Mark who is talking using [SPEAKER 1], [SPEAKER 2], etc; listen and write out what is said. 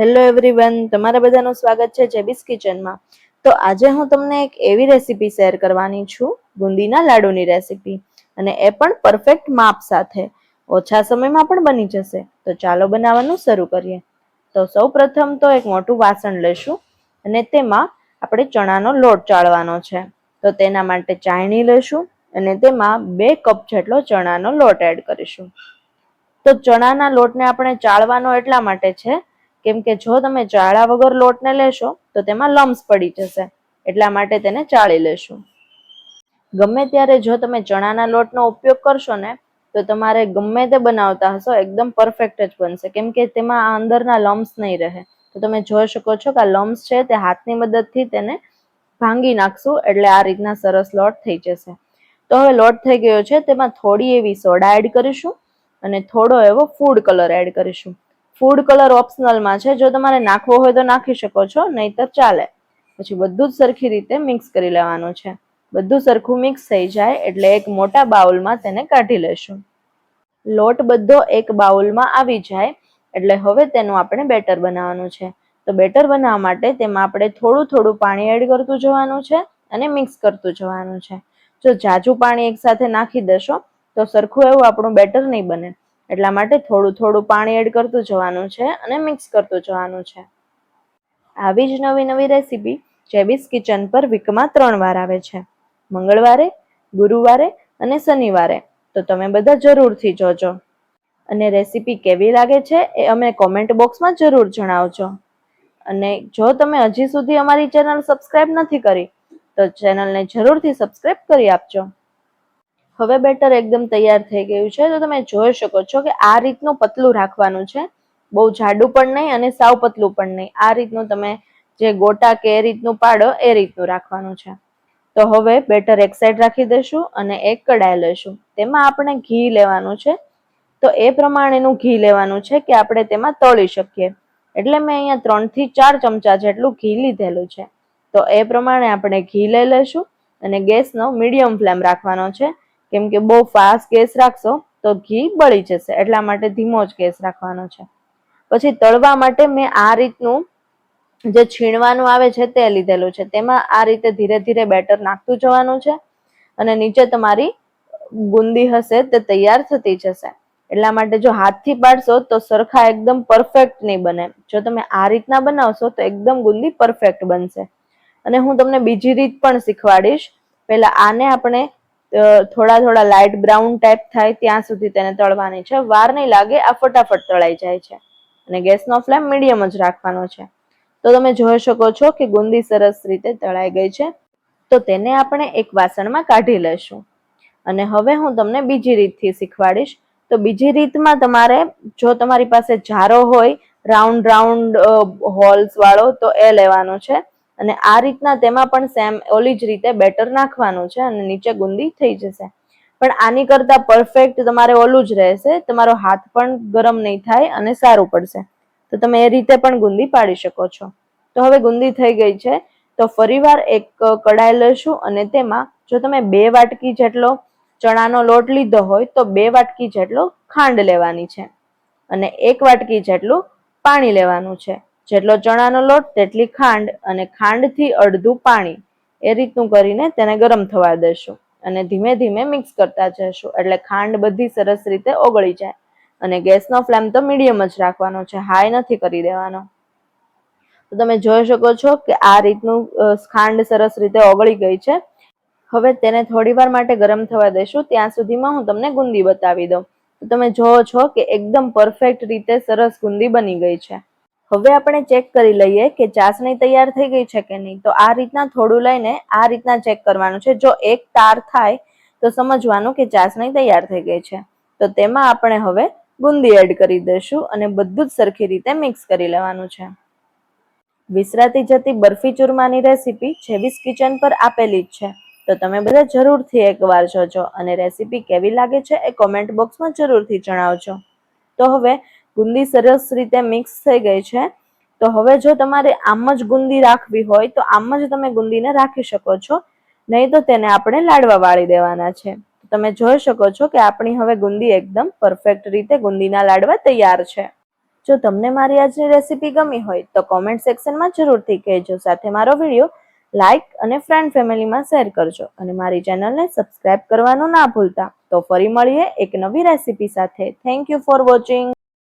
[SPEAKER 1] Hello everyone તમારા બધાનું સ્વાગત છે જેબીસ કિચનમાં તો આજે હું તમને એક એવી રેસીપી શેર કરવાની છું, બુંદીના લાડુની રેસીપી અને એ પણ પરફેક્ટ માપ સાથે. ઓછા સમયમાં પણ બની જશે. તો ચાલો બનાવવાનું શરૂ કરીએ. તો સૌ પ્રથમ તો એક મોટું વાસણ લેશું. અને તેમાં આપણે ચણાનો લોટ ચાળવાનો છે. તો તેના માટે ચાયણી લેશું. અને તેમાં બે કપ જેટલો ચણાનો લોટ એડ કરીશું. તો ચણાના લોટને આપણે ચાળવાનો એટલા માટે છે કેમ કે જો તમે ચાળા વગર લોટને લેશો, તો તેમાં લમ્સ પડી જશે. એટલા માટે તેને ચાળી લેશું. ગમે ત્યારે જો તમે ચણાના લોટનો ઉપયોગ કરશો ને, તો તમારે ગમે તે બનાવતા હશો, એકદમ પરફેક્ટ જ બનશે. કેમ કે તેમાં અંદરના લમ્સ નહીં રહે. તો તમે જોઈ શકો છો કે આ લમ્સ છે, તે હાથની મદદથી તેને ભાંગી નાખશું, એટલે આ રીતના સરસ લોટ થઈ જશે. તો હવે લોટ થઈ ગયો છે, તેમાં થોડી એવી સોડા એડ કરીશું, અને થોડો એવો ફૂડ કલર એડ કરીશું. ફૂડ કલર ઓપ્શનલમાં છે. જો તમારે નાખવો હોય તો નાખી શકો છો, નહીતર ચાલે. પછી બધું જ સરખી રીતે મિક્સ કરી લેવાનું છે. બધું સરખું મિક્સ થઈ જાય એટલે એક મોટા બાઉલમાં તેને કાઢી લેશું. લોટ બધો એક બાઉલમાં આવી જાય એટલે હવે તેનું આપણે બેટર બનાવવાનું છે. તો બેટર બનાવવા માટે તેમાં આપણે થોડું થોડું પાણી એડ કરતું જવાનું છે અને મિક્સ કરતું જવાનું છે. જો જાજુ પાણી એકસાથે નાખી દેશો તો સરખું એવું આપણું બેટર નહીં બને. એટલા માટે થોડું થોડું પાણી એડ કરતું જવાનું છે અને મિક્સ કરતું જવાનું છે. આવી જ નવી નવી રેસીપી જેબીસ કિચન પર વીકમાં ત્રણ વાર આવે છે. મંગળવારે, ગુરુવારે અને શનિવારે. તો તમે બધા જરૂરથી જોજો. અને રેસીપી કેવી લાગે છે એ અમે કોમેન્ટ બોક્સમાં જરૂર જણાવજો. અને જો તમે હજી સુધી અમારી ચેનલ સબસ્ક્રાઇબ નથી કરી, તો ચેનલને જરૂરથી સબસ્ક્રાઇબ કરી આપજો. હવે બેટર એકદમ તૈયાર થઈ ગયું છે. તો તમે જોઈ શકો છો કે આ રીતનું પતલું રાખવાનું છે. બહુ જાડું પણ નહીં અને સાવ પતલું પણ નહીં. આ રીતનું તમે જે ગોટા કે એ રીતનું પાડો, એ રીતનું રાખવાનું છે. તો હવે બેટર એક સાઈડ રાખી દઈશું અને એક કડાઈ લઈશું. તેમાં આપણે ઘી લેવાનું છે. તો એ પ્રમાણેનું ઘી લેવાનું છે કે આપણે તેમાં તળી શકીએ. એટલે મેં અહીંયા ત્રણથી ચાર ચમચા જેટલું ઘી લીધેલું છે. તો એ પ્રમાણે આપણે ઘી લઈ લઈશું અને ગેસનો મીડિયમ ફ્લેમ રાખવાનો છે. કેમ કે બહુ ફાસ્ટ ગેસ રાખશો તો ઘી બળી જશે. એટલા માટે ધીમો જ ગેસ રાખવાનો છે. પછી તળવા માટે મેં આ રીતનું જે છીણવાનું આવે છે તે લીધેલું છે. તેમાં આ રીતે ધીરે ધીરે બેટર નાખતું જવાનું છે અને નીચે તમારી બુંદી હશે તે તૈયાર થતી જશે. એટલા માટે જો હાથથી પાડશો તો સરખા એકદમ પરફેક્ટ નહીં બને. જો તમે આ રીતના બનાવશો તો એકદમ બુંદી પરફેક્ટ બનશે. અને હું તમને બીજી રીત પણ શીખવાડીશ. પહેલા આને આપણે થોડા થોડા લાઇટ બ્રાઉન ટાઈપ થાય ત્યાં સુધી તેને તળવાની છે. વાર નહીં લાગે, આ ફટાફટ તળાઈ જાય છે. અને ગેસનો ફ્લેમ મીડિયમ જ રાખવાનો છે. તો તમે જોઈ શકો છો કે ગુંદી સરસ રીતે તળાઈ ગઈ છે. તો તેને આપણે એક વાસણમાં કાઢી લઈશું. અને હવે હું તમને બીજી રીતથી શીખવાડીશ. તો બીજી રીતમાં તમારે, જો તમારી પાસે જારો હોય, રાઉન્ડ રાઉન્ડ હોલ્સ વાળો તો એ લેવાનો છે. અને આ રીતના તેમાં પણ સેમ ઓલી જ રીતે બેટર નાખવાનું છે અને નીચે ગુંદી થઈ જશે. પણ આની કરતા પરફેક્ટ તમારે ઓલું જ રહેશે, તમારો હાથ પણ ગરમ નહીં થાય અને સારું પડશે. તો તમે એ રીતે પણ ગુંદી પાડી શકો છો. તો હવે ગુંદી થઈ ગઈ છે, તો ફરીવાર એક કડાઈ લઈશું અને તેમાં જો તમે બે વાટકી જેટલો ચણાનો લોટ લીધો હોય, તો બે વાટકી જેટલો ખાંડ લેવાની છે અને એક વાટકી જેટલું પાણી લેવાનું છે. જેટલો ચણાનો લોટ, તેટલી ખાંડ અને ખાંડથી અડધું પાણી એ રીતનું કરીને તેને ગરમ થવા દેશું અને ધીમે ધીમે મિક્સ કરતા જશું. એટલે ખાંડ બધી સરસ રીતે ઓગળી જાય અને ગેસનો ફ્લેમ તો મીડિયમ જ રાખવાનો છે, હાઈ નથી કરી દેવાનો. તો તમે જોઈ શકો છો કે આ રીતનું ખાંડ સરસ રીતે ઓગળી ગઈ છે. હવે તેને થોડી વાર માટે ગરમ થવા દેશું. ત્યાં સુધીમાં હું તમને ગુંદી બતાવી દઉં. તમે જોવો છો કે એકદમ પરફેક્ટ રીતે સરસ ગુંદી બની ગઈ છે. હવે આપણે ચેક કરી લઈએ કે ચાસણી તૈયાર થઈ ગઈ છે કે નહીં. તો આ રીતના થોડું લઈને આ રીતના ચેક કરવાનું છે. જો એક તાર થાય, તો સમજવાનું કે ચાસણી તૈયાર થઈ ગઈ છે. તો તેમાં આપણે હવે બુંદી એડ કરી દઈશું અને બધું જ સરખી રીતે મિક્સ કરી લેવાનું છે. વિસરાતી જતી બરફી ચૂરમાની રેસીપી જેવીસ કિચન પર આપેલી જ છે. તો તમે બધા જરૂરથી એકવાર જોજો અને રેસીપી કેવી લાગે છે એ કોમેન્ટ બોક્સમાં જરૂરથી જણાવજો. તો હવે ગુંદી સરસ રીતે મિક્સ થઈ ગઈ છે. તો હવે જો તમારે આમ જ ગુંદી રાખવી હોય, તો આમ જ તમે ગુંદીને રાખી શકો છો. નહીં તો તેને આપણે લાડવા વાળી દેવાના છે. તમે જોઈ શકો છો કે આપણી હવે ગુંદી એકદમ પરફેક્ટ રીતે ગુંદીના લાડવા તૈયાર છે. જો તમને મારી આજની રેસીપી ગમી હોય, તો કોમેન્ટ સેક્શનમાં જરૂરથી કહેજો. સાથે મારો વીડિયો લાઇક અને ફ્રેન્ડ ફેમિલીમાં શેર કરજો. અને મારી ચેનલને સબસ્ક્રાઇબ કરવાનું ના ભૂલતા. તો ફરી મળીએ એક નવી રેસીપી સાથે. Thank you for watching